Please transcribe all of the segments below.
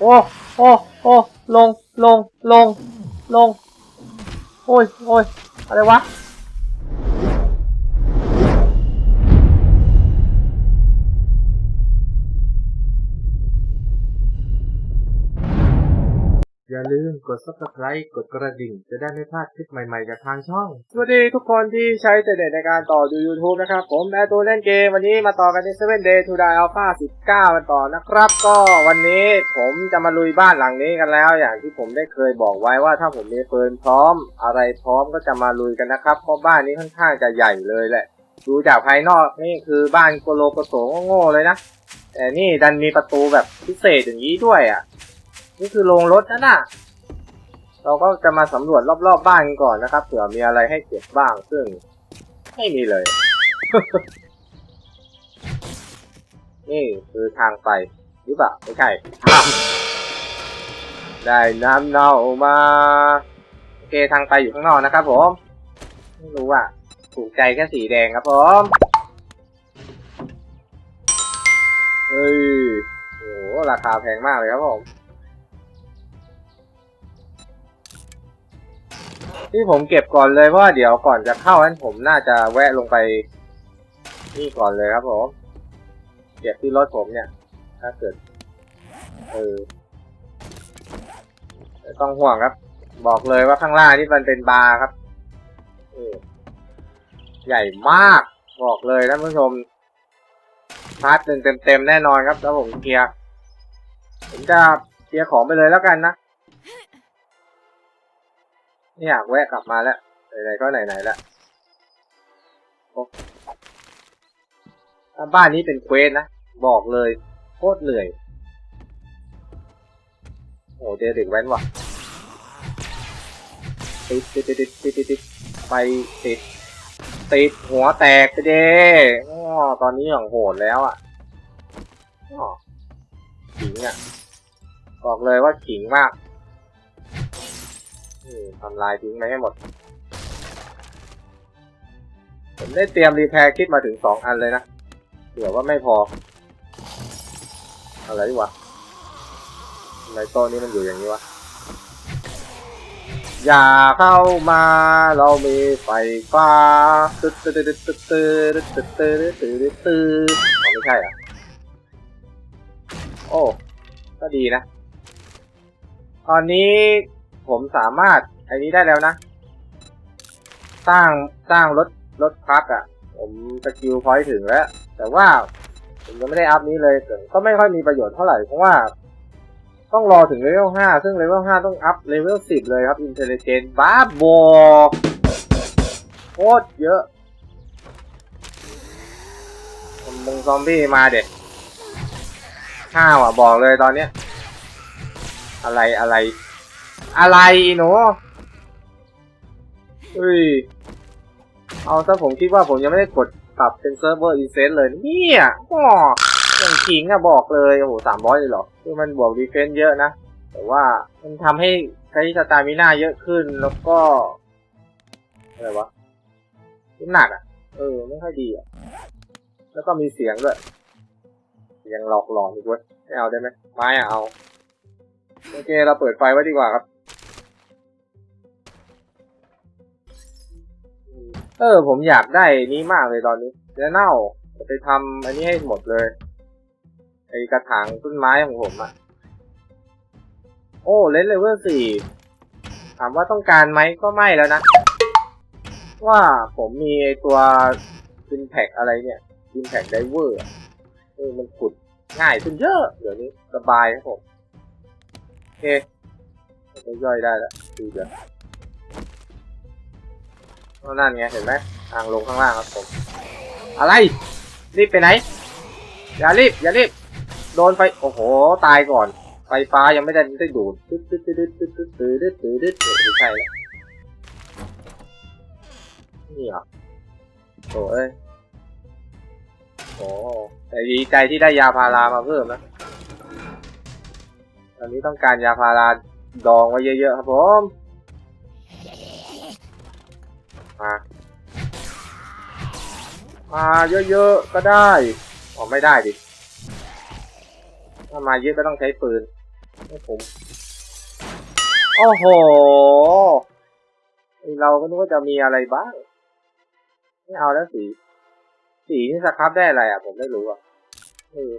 โอ้โอ้โอ้ลงลงลงลง โอ้ยโอ้ยอะไรวะ อย่าลืมกด subscribe กดกระดิ่ง จะได้ไม่พลาดคลิปใหม่ๆจากทางช่อง สวัสดีทุกคนที่ใช้เน็ตในการต่อดู YouTube นะครับ ผมแอตูเล่นเกม วันนี้มาต่อกันใน7 Day to Die Alpha 19 กันต่อนะครับ ก็วันนี้ผมจะมาลุยบ้านหลังนี้กันแล้ว อย่างที่ผมได้เคยบอกไว้ว่าถ้าผมมีปืนพร้อม อะไรพร้อมก็จะมาลุยกันนะครับเพราะบ้านนี้ค่อนข้างจะใหญ่เลยแหละ ดูจากภายนอกนี่คือบ้านโกโลโกโสโง่เลยนะแต่นี่ดันมีประตูแบบพิเศษอย่างนี้ด้วยอะ นี่คือโรงรถนะน่ะ เราก็จะมาสำรวจรอบๆบบ้านกันก่อนนะครับเผื่อมีอะไรให้เก็บบ้างซึ่งไม่มีเลย นี่คือทางไปหรือเปล่าไม่ใช่ได้น้ำเน่ามา โอเคทางไปอยู่ข้างนอกนะครับผม ไม่รู้อะถูกใจแค่สีแดงครับผมเฮ้ยโหราคาแพงมากเลยครับผม ที่ผมเก็บก่อนเลยเพราะว่าเดี๋ยวก่อนจะเข้านั้นผมน่าจะแวะลงไป นี่ก่อนเลยครับผมเก็บที่รถผมเนี่ย ถ้าเกิดเออต้องห่วงครับ บอกเลยว่าข้างล่างนี่มันเป็นบาร์ครับเออใหญ่มากบอกเลยท่านผู้ชมพาร์ทหนึ่งเต็มๆแน่นอนครับแล้วผมเคลียร์ผมจะเคลียร์ของไปเลยแล้วกันนะ ไม่อยากแวะกลับมาแล้วไหนๆก็ไหนๆแล้วถ้าบ้านนี้เป็นเควสนะ บอกเลยโคตรเหนื่อยโอ้เจอเด็กแว้นว่ะติดติดติดติดติดติดไปติดติดหัวแตกไปเด้อ้อตอนนี้อย่างโหดแล้วอะอ้อขิงอะ บอกเลยว่าขิงมาก ทำลายทิ้งไปให้หมด ผมได้เตรียมรีแพร์คิดมาถึงสองอันเลยนะเผื่อว่าไม่พอ อะไรวะทำไมโต๊ะนี้มันอยู่อย่างนี้วะ อย่าเข้ามาเรามีไฟฟ้าตึ๊ดตึ๊ดตึ๊ดตึ๊ดตึ๊ดตึ๊ดตึ๊ดตึ๊ดตึ๊ดไม่ใช่อะโอ้ ก็ดีนะ ตอนนี้ ผมสามารถไอ้นี้ได้แล้วนะ สร้างสร้างรถรถพักอะ ผมสกิลพอยต์ถึงแล้ว แต่ว่าผมยังไม่ได้อัพนี้เลยก็ไม่ค่อยมีประโยชน์เท่าไหร่เพราะว่า ต้องรอถึงเลเวล5ซึ่งเลเวล5ต้องอัพเลเวล10เลยครับ Intelligence บ้าบอกโคตรเยอะมงซอมบี้มาเด็ดห้าวอะบอกเลยตอนเนี้ย อะไรอะไร อะไรหนูเฮ้ย เอาถ้าผมคิดว่าผมยังไม่ได้กดปรับเป็นเซิร์ฟเวอร์อินเซนเลยเนี่ยอ้ออย่างขิงอะบอกเลยโอ้โหสามร้อยเลยเหรอ คือมันบวกดีเฟนซ์เยอะนะ แต่ว่ามันทำให้ใช้สตามิน่าเยอะขึ้นแล้วก็ อะไรวะน้ำหนักอะเออ ไม่ค่อยดีอะแล้วก็มีเสียงด้วย ยังหลอกหลอนอีกเว้ยไม่เอาได้ไหมไม้อะเอา โอเค เราเปิดไฟไว้ดีกว่าครับ เออ ผมอยากได้นี้มากเลยตอนนี้เนื้อเน่าจะไปทำอันนี้ให้หมดเลย ไอกระถางต้นไม้ของผมอะโอ้เลนเลเวลสี่ถามว่าต้องการไหมก็ไม่แล้วนะ ว่าผมมีตัวซินแพกอะไรเนี่ยซินแพกไดเวอร์เออมันขุดง่ายขึ้นเยอะเดี๋ยวนี้สบายครับผม โอเคไม่ย่อยได้แล้วดูเดี๋ยว นั่นไงเห็นไหมทางลงข้างล่างครับผม อะไร รีบไปไหน อย่ารีบ อย่ารีบ โดนไฟ โอ้โห ตายก่อน ไฟฟ้ายังไม่ได้ได้ดูดตึ๊ดตึ๊ดตึ๊ดตึ๊ดตึ๊ดตึ๊ดตึ๊ดตึ๊ดตึ๊ดตึ๊ดไม่ใช่แล้วนี่เหรอโอ้เอ้ยโอ้แต่ดีใจที่ได้ยาพารามาเพิ่มนะ ตอนนี้ต้องการยาพาราดองไว้เยอะๆครับผม มามาเยอะๆก็ได้อ๋อไม่ได้ดิถ้ามาเยอะก็ต้องใช้ปืนให้ผมโอ้โหเราก็นึกว่าจะมีอะไรบ้างไม่เอาแล้วสี สีนี่สครับได้อะไรอะ ผมไม่รู้อะเออ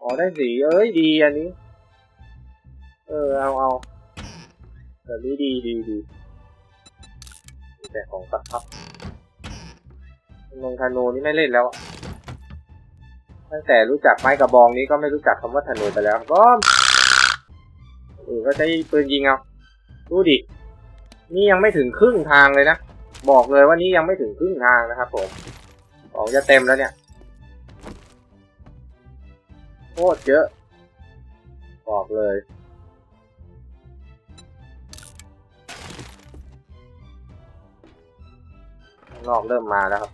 อ๋อได้สีเอ้ยดีอันนี้ เออเอาเอาแบบนี้ดีดีดี แต่ของสครับลงธนูนี่ไม่เล่นแล้ว ตั้งแต่รู้จักไม้กระบองนี้ก็ไม่รู้จักคำว่าธนูไปแล้วก็เออก็ใช้ปืนยิงเอาดูดิ นี่ยังไม่ถึงครึ่งทางเลยนะ บอกเลยว่านี่ยังไม่ถึงครึ่งทางนะครับผม ของจะเต็มแล้วเนี่ยโคตรเยอะบอกเลย นอกเริ่มมาแล้วครับ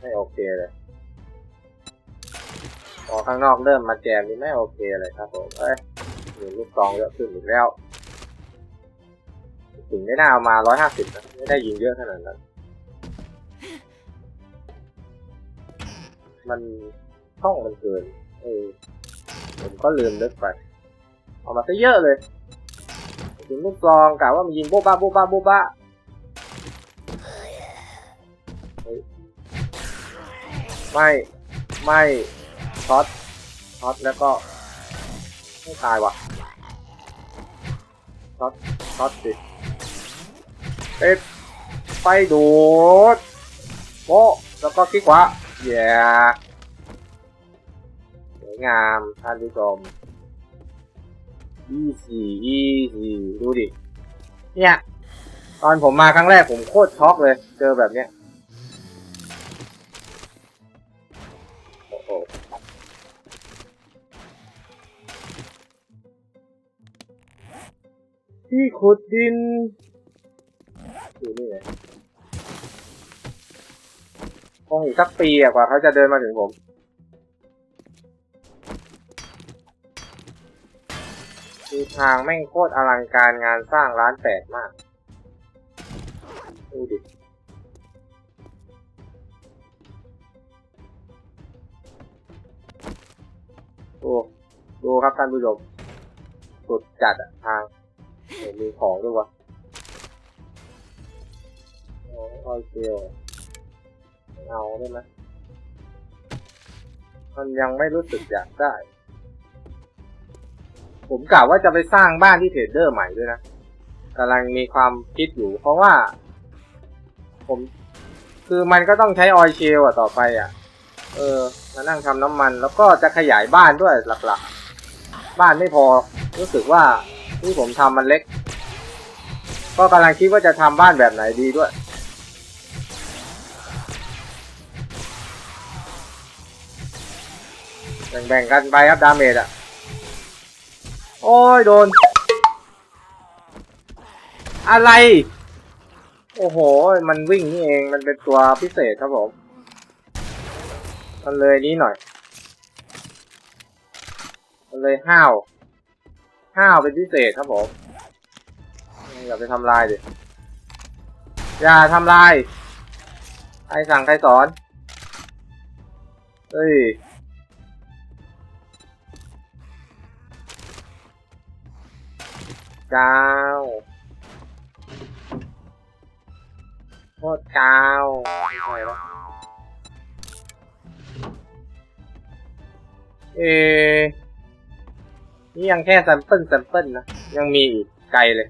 ไม่โอเคเลยพอข้างนอกเริ่มมาแจมนี่ไม่โอเคเลยครับผมเอ้ยมีลูกซองเยอะขึ้นอีกแล้วถึงไม่น่าเอามาร้อยห้าสิบนะไม่ได้ยิงเยอะขนาดนั้น มันช่องมันเกิน เออ ผมก็ลืมนึกไป เอามาซะเยอะเลยถึงลูกซองกะว่ามันยิงโบ๊ะบ้าโบ๊ะบ้าโบ๊ะบ้า ไม่ไม่ช็อตช็อตแล้วก็ไม่ตายว่ะช็อตช็อตสิเอ๊ะไปดูดโปะแล้วก็คลิกขวาเย้สวยงามท่านผู้ชม easy easy ดูดิเนี่ยตอนผมมาครั้งแรกผมโคตรช็อกเลย เจอแบบเนี้ย ที่ขุดดินอยู่นี่ไงคงอีกสักปีกว่าเขาจะเดินมาถึงผม คือทางแม่งโคตรอลังการงานสร้างร้านแปลกมาก ดูดิดูดูครับท่านผู้ชมสุดจัดอะทาง มีของด้วยวะโอ้อยเกลเอาได้ไหมมันยังไม่รู้สึกอยากได้ ผมกะว่าจะไปสร้างบ้านที่เทรดเดอร์ใหม่ด้วยนะกำลังมีความคิดอยู่ เพราะว่า ผม คือมันก็ต้องใช้ออยเชลอะต่อไปอะเออ มานั่งทำน้ำมัน แล้วก็จะขยายบ้านด้วยหลักๆ บ้านไม่พอ รู้สึกว่า ที่ผมทำมันเล็ก ก็กำลังคิดว่าจะทำบ้านแบบไหนดีด้วย แบ่งๆกันไปครับดาเมจอะ โอ้ยโดน อะไร โอ้โห มันวิ่งนี่เอง มันเป็นตัวพิเศษครับผม มันเลยนี้หน่อย มันเลยห้าว ห้าวเป็นพิเศษครับผม อย่าไปทำลายดิ อย่าทำลาย ใครสั่งใครสอน เฮ้ยเจ้าโคตรเจ้าไม่ใช่แล้วเอ นี่ยังแค่แซมเปิลแซมเปิลนะ ยังมีอีกไกลเลย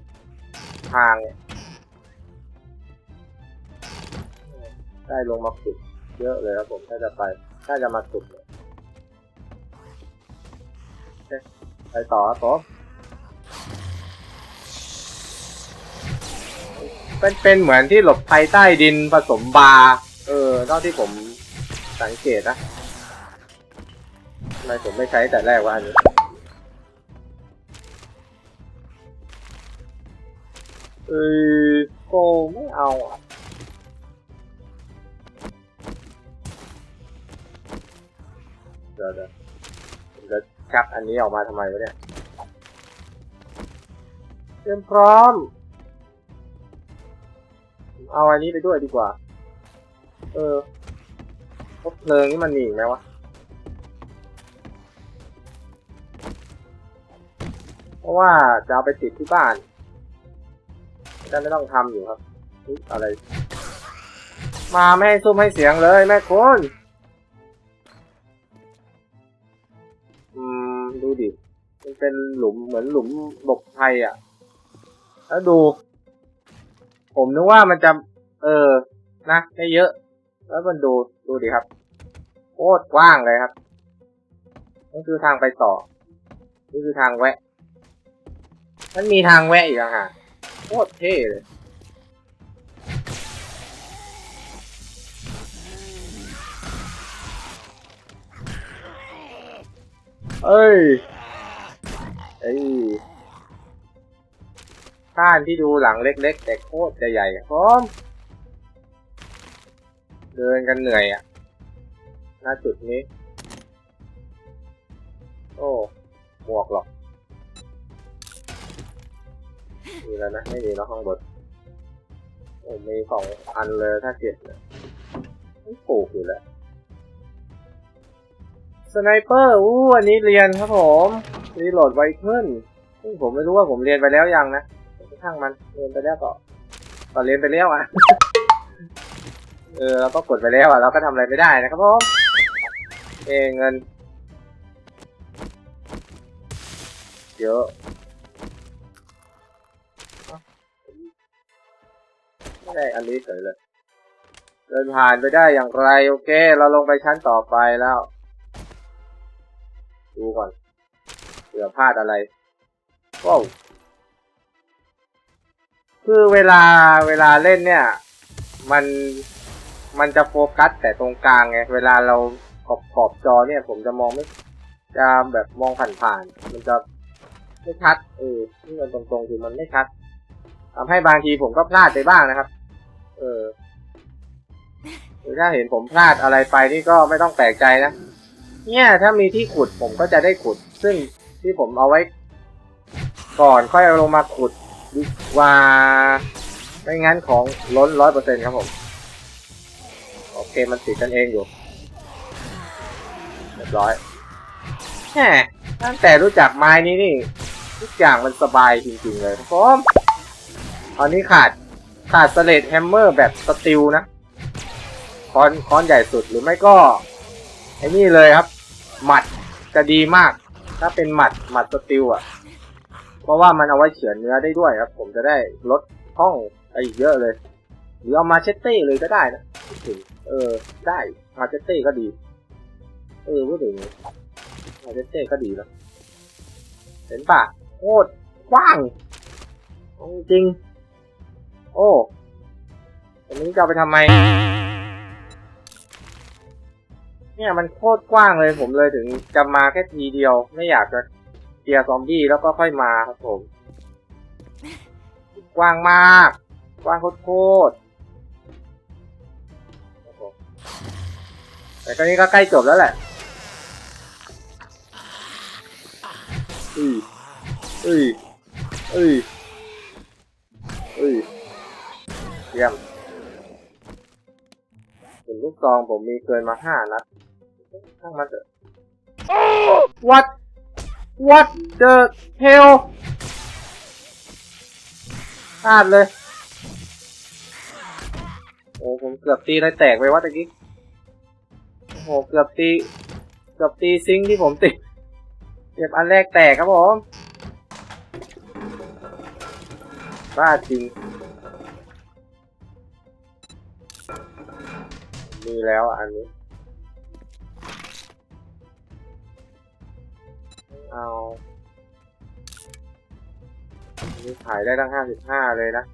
ทางเนี่ยได้ลงมาขุดเยอะเลยครับผม ถ้าจะไป ถ้าจะมาขุดเนี่ยไปต่อครับผมเป็นเป็นเหมือนที่หลบภัยใต้ดินผสมบา เออเท่าที่ผมสังเกตนะทำไมผมไม่ใช้แต่แรกวะอันนี้ เออโกไม่เอาอะเดี๋ยวเดี๋ยวผมจะชักอันนี้ออกมาทำไมวะเนี่ยเตรียมพร้อม เอาอันนี้ไปด้วยดีกว่า เออพบเพลิงนี่มันมีอีไหมวะ เพราะว่าจะเอาไปติดที่บ้าน จะไม่ต้องทำอยู่ครับอะไร มาไม่ให้ซุ่มให้เสียงเลยแม่คุณอืมดูดิมันเป็นหลุมเหมือนหลุมหลบภัยอะ แล้วดู ผมนึกว่ามันจะ เออ นะได้เยอะ แล้วมันดูดูดิครับโคตรกว้างเลยครับนี่คือทางไปต่อ นี่คือทางแวะ มันมีทางแวะอีกอะฮะ คตรเท่เลยเอ้ยเอ้ยบ้านที่ดูหลังเล็กๆ แต่โคตรจะใหญ่อะพร้อม เดินกันเหนื่อยอะณจุดนี้ โอ้หมวกหรอก มีแล้วนะไม่มีแล้วข้างบนโอ้มีสองอันเลยถ้าเก็บเนี่ยไม่ปลูกอยู่แล้วสไนเปอร์อู้อันนี้เรียนครับผมรีโหลดไวขึ้นซึ่งผมไม่รู้ว่าผมเรียนไปแล้วยังนะช่างมันเรียนไปแล้วก็ก็เรียนไปแล้วอะเออเราก็กดไปแล้วอะเราก็ทำอะไรไม่ได้นะครับผมเอเงินเยอะ ไม่ได้อันนี้เฉยเลยเดินผ่านไปได้อย่างไรโอเค เราลงไปชั้นต่อไปแล้ว ดูก่อนเผื่อพลาดอะไรว้าวคือเวลาเวลาเล่นเนี่ย มันมันจะโฟกัสแต่ตรงกลางไงเวลาเราขอบขอบจอเนี่ย ผมจะมองไม่จะแบบมองผ่านๆมันจะไม่ชัดเออที่มันตรงๆคือมันไม่ชัดทำให้บางทีผมก็พลาดไปบ้างนะครับ เออหรือถ้าเห็นผมพลาดอะไรไปนี่ก็ไม่ต้องแปลกใจนะ เนี่ย ถ้ามีที่ขุดผมก็จะได้ขุด ซึ่งที่ผมเอาไว้ ก่อนค่อยเอาลงมาขุดดีกว่า ไม่งั้นของล้นร้อยเปอร์เซ็นครับผม โอเคมันติดกันเองอยู่ เรียบร้อยแหมตั้งแต่รู้จักไม้นี้นี่ ทุกอย่างมันสบายจริงๆเลยครับผม ตอนนี้ขาด ขาดสเลดแฮมเมอร์แบบสติลนะคอนคอนใหญ่สุดหรือไม่ก็ไอ้นี่เลยครับ หมัดจะดีมาก ถ้าเป็นหมัดหมัดสติลอะ เพราะว่ามันเอาไว้เฉือนเนื้อได้ด้วยครับ ผมจะได้ลดห้องไปอีกเยอะเลย หรือเอามาเชตเต้เลยก็ได้นะถึงเออ ได้มาเชตเต้ก็ดี เออพูดถึงมาเชตเต้ก็ดีนะเห็นปะโคตรกว้างจริง โอ้อันนี้จะเอาไปทำไม เนี่ยมันโคตรกว้างเลยผมเลยถึงจะมาแค่ทีเดียว ไม่อยากจะเคลียร์ซอมบี้แล้วก็ค่อยมาครับผม กว้างมาก กว้างโคตรๆแต่ตอนนี้ก็ใกล้จบแล้วแหละอืออืออืออือ เยี่ยมถึงลูกซองผมมีเกินมาห้านัดช่างมันเถอะ what what the hell พลาดเลย โอ้ผมเกือบตีอะไรแตกไปวะตะกี้ โอ้โหเกือบตี เกือบตีซิงที่ผมติดเก็บอันแรกแตกครับผม บ้าจริง มีแล้วอันนี้ เอาอันนี้ขายได้ตั้งห้าสิบห้าเลยนะ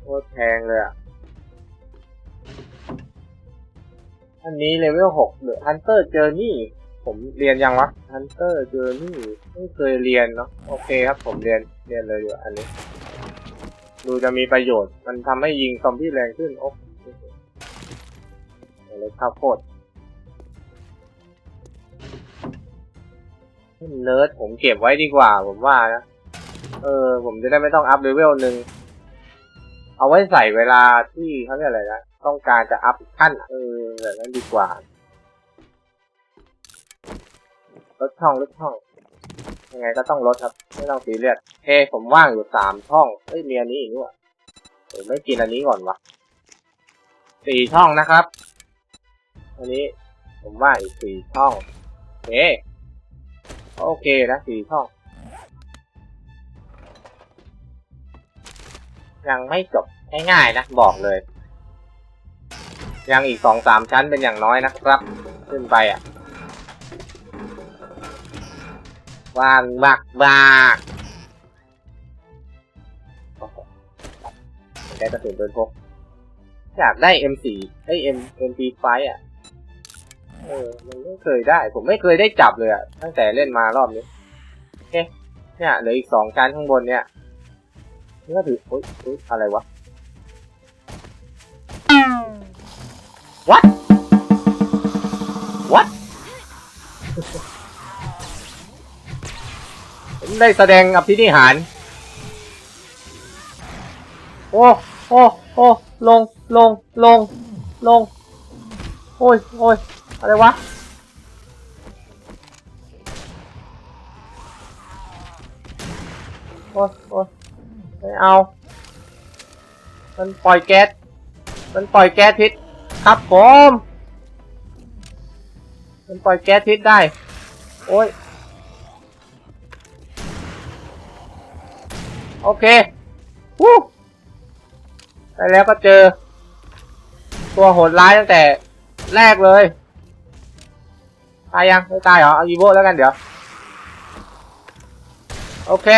โคตรแพงเลยอะ อันนี้เลเวลหกหรือ Hunter Journey ผมเรียนยังวะ Hunter Journey ไม่เคยเรียนเนาะโอเคครับ ผมเรียนเรียนเลยดีกว่อันนี้ ดูจะมีประโยชน์ มันทำให้ยิงซอมบี้แรงขึ้น โอ้อะไรข้าวโพดเนิร์ดผมเก็บไว้ดีกว่า ผมว่านะ เออ ผมจะได้ไม่ต้องอัพเลเวลหนึ่ง เอาไว้ใส่เวลาที่เขาเรียกอะไรนะ ต้องการจะอัพขั้น เออแบบนั้นดีกว่าลดช่องลดช่อง ยังไงก็ต้องลดครับ ไม่ต้องซีเรียสเฮ้ผมว่างอยู่สามช่องเอ้ยมีอันนี้อีกด้วยผมไม่กินอันนี้ก่อนวะสี่ช่องนะครับ อันนี้ผมว่าอีกสี่ช่องเฮ้โอเคนะสี่ช่อง ยังไม่จบง่ายๆนะ บอกเลย ยังอีกสองสามชั้นเป็นอย่างน้อยนะครับ ขึ้นไปอะว่างมากมากได้กระสุนเดินพกอยากได้ M4 ไอ้ M MP5 อะ เออ มันไม่เคยได้ ผมไม่เคยได้จับเลยอะตั้งแต่เล่นมารอบนี้โอเคเนี่ยเหลืออีกสองชั้นข้างบนเนี่ยนี่ก็ถือโอ๊ยโอ๊ยอะไรวะ What What ผมได้แสดงอภินิหาร โอ้ โอ้ โอ้ ลง ลง ลง ลง โอ้ย โอ้ย อะไรวะโอ้โอ้ไม่เอา มันปล่อยแก๊ส มันปล่อยแก๊สพิษ ครับผม มันปล่อยแก๊สพิษได้ โอ้ย โอเควู้ไปแล้วก็เจอ ตัวโหดร้ายตั้งแต่แรกเลย ตายยังไม่ตายเหรอ เอาอีโวแล้วกันเดี๋ยว โอเค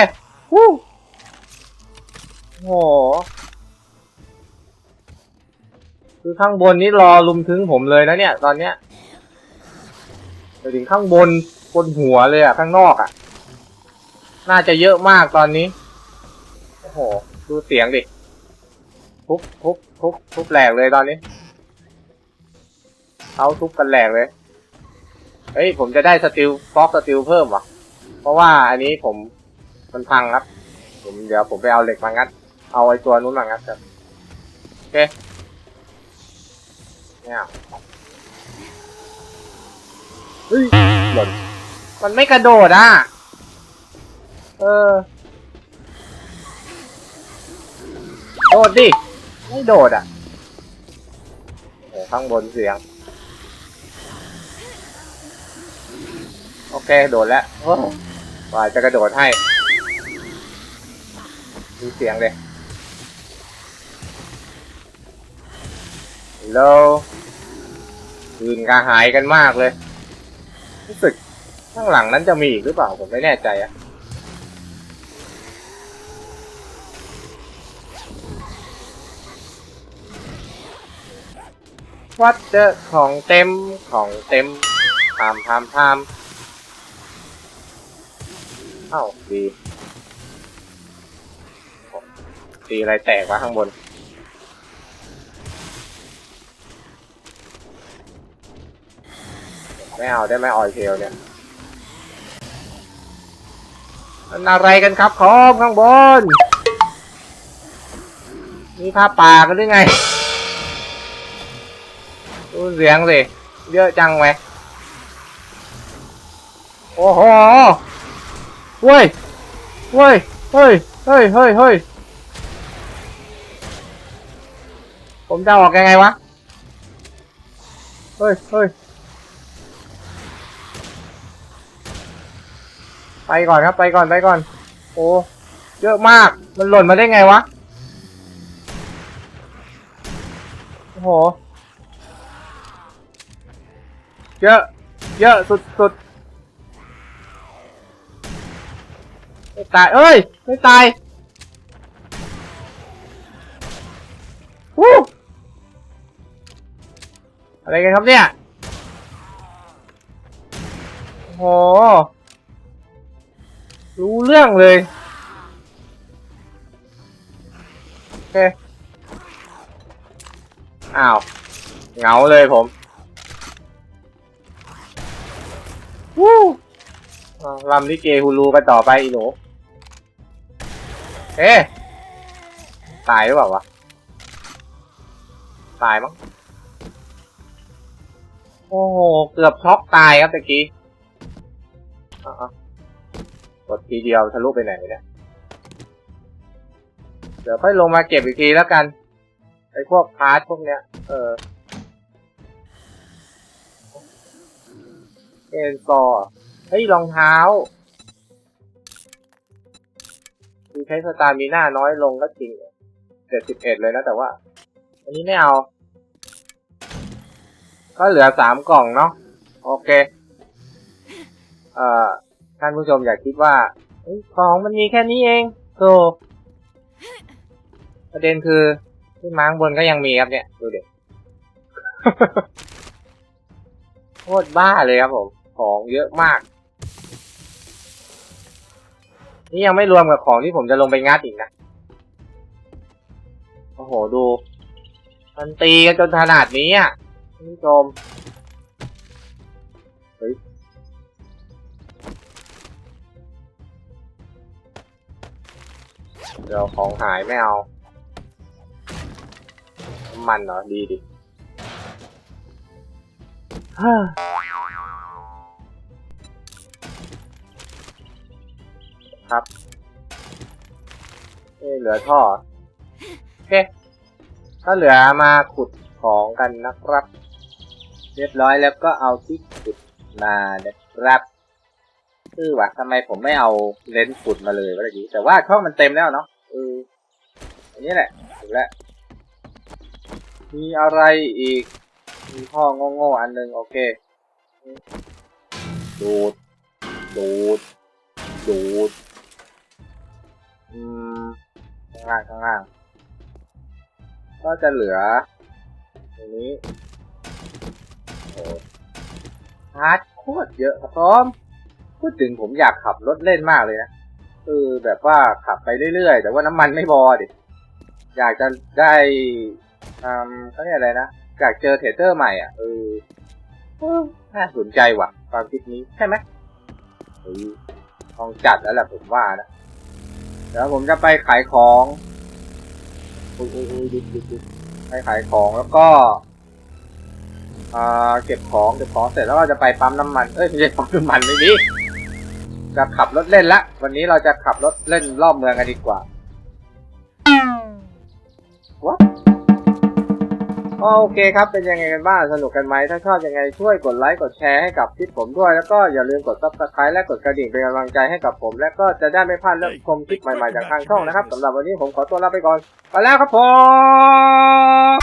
วู้โห คือข้างบนนี้รอลุมถึงผมเลยนะเนี่ย ตอนเนี้ยไปถึงข้างบนบนหัวเลยอะข้างนอกอะน่าจะเยอะมากตอนนี้ โอ้โห ดูเสียงดิ ทุบทุบทุบทุบแหลกเลยตอนนี้เขาทุบกันแหลกเลย เฮ้ยผมจะได้สติลฟอกสติลเพิ่มว่ะเพราะว่าอันนี้ผมมันพังครับ ผมเดี๋ยวผมไปเอาเหล็กมางัด เอาไอ้ตัวนู้นมางัดครับโอเคเนี่ยเฮ้ยหล่นมันไม่กระโดดอะ เออ โดดดิ ไม่โดดอะโอ้ข้างบนเสียง โอเคโดดแล้วว่าจะกระโดดให้มีเสียงเลยฮัลโหลยืนกระหายกันมากเลย รู้สึกข้างหลังนั้นจะมีอีกหรือเปล่าผมไม่แน่ใจอะวัดเจอของเต็มของเต็มทามทามทาม อ้าดีดีอะไรแตกวะข้างบน ไม่เอาได้ไหมออยเทลเนี่ยมันอะไรกันครับคอมข้างบนมีผ้าป่ากันหรือไงดูเสียงสิ เยอะจังไหมโอ้โห เว้ยเว้ยเฮ้ยเฮ้ยเฮ้ยเฮ้ยผมจะออกยังไงวะ เฮ้ยเฮ้ยไปก่อนครับไปก่อนไปก่อน โอ้เยอะมากมันหล่นมาได้ไงวะ โอ้โห เยอะ เยอะสุดสุด ไม่ตายเอ้ย ไม่ตายวู้อะไรกันครับเนี่ยโอ้โห รู้เรื่องเลย โอเค อ้าว เหงาเลยผม วู้ลำลิเกฮูลูกันต่อไปอีหนู เอ๊ะตายหรือเปล่าวะ ตายมั้ง โอ้โห เกือบช็อกตายครับตะกี้อะๆกดทีเดียวทะลุไปไหนเนี่ย เดี๋ยวค่อยลงมาเก็บอีกทีแล้วกัน ไอ้พวกพาร์ทพวกเนี้ย เออเอ็นซอเฮ้ยรองเท้า คือใช้สตาร์มีหน้าน้อยลงก็จริงเจ็ดสิบเอ็ดเลยนะแต่ว่า อันนี้ไม่เอา ก็เหลือสามกล่องเนาะโอเค เอ่อ ท่านผู้ชมอย่าคิดว่าของมันมีแค่นี้เองโธ่ประเด็นคือที่ม้างบนก็ยังมีครับเนี่ย ดูเด็กโคตรบ้าเลยครับผม ของเยอะมาก นี่ยังไม่รวมกับของที่ผมจะลงไปงัดอีกนะ โอ้โหดู มันตีกันจนขนาดนี้อะท่านผู้ชมเฮ้ยเดี๋ยวของหายไม่เอา มันเหรอ ดีดิฮ่า ครับเอ้ยเหลือท่อโอเคก็เหลือมาขุดของกันนะครับ เรียบร้อยแล้วก็เอาที่ขุดมานะครับคือว่าทำไมผมไม่เอาเลนส์ขุดมาเลยวะทีแต่ว่าช่องมันเต็มแล้วเนาะเอออันนี้แหละถูกแล้วมีอะไรอีก มีท่อโง่ๆอันหนึงโอเค ดูด ดูด ดูด อืมข้างล่างข้างล่าง ก็จะเหลือ ตรงนี้โอ้ฮาร์ดโคตรเยอะครับพร้อม พูดถึงผมอยากขับรถเล่นมากเลยนะเออแบบว่าขับไปเรื่อยๆ แต่ว่าน้ำมันไม่พอดิ อยากจะได้อืมเขาเรียกอะไรนะ อยากเจอเทเตอร์ใหม่อะเออน่าสนใจว่ะ ความคิดนี้ใช่ไหมเฮ้ยต้องจัดแล้วแหละผมว่านะ เดี๋ยวผมจะไปขายของอุ้ยอุ้ยอุ้ยดิบดิบดิบไปขายของแล้วก็อ่าเก็บของเก็บของเสร็จแล้วเราจะไปปั๊มน้ำมัน เอ้ยไม่ใช่ปั๊มน้ำมันไม่มีจะขับรถเล่นละ วันนี้เราจะขับรถเล่นรอบเมืองกันดีกว่าวัด โอเคครับ เป็นยังไงกันบ้าง สนุกกันไหม ถ้าชอบยังไงช่วยกดไลค์กดแชร์ให้กับคลิปผมด้วย แล้วก็อย่าลืมกดซับสไครต์และกดกระดิ่งเป็นกำลังใจให้กับผม และก็จะได้ไม่พลาดเรื่องชมคลิปใหม่ๆจากทางช่องนะครับสำหรับวันนี้ผมขอตัวลาไปก่อน ไปแล้วครับผม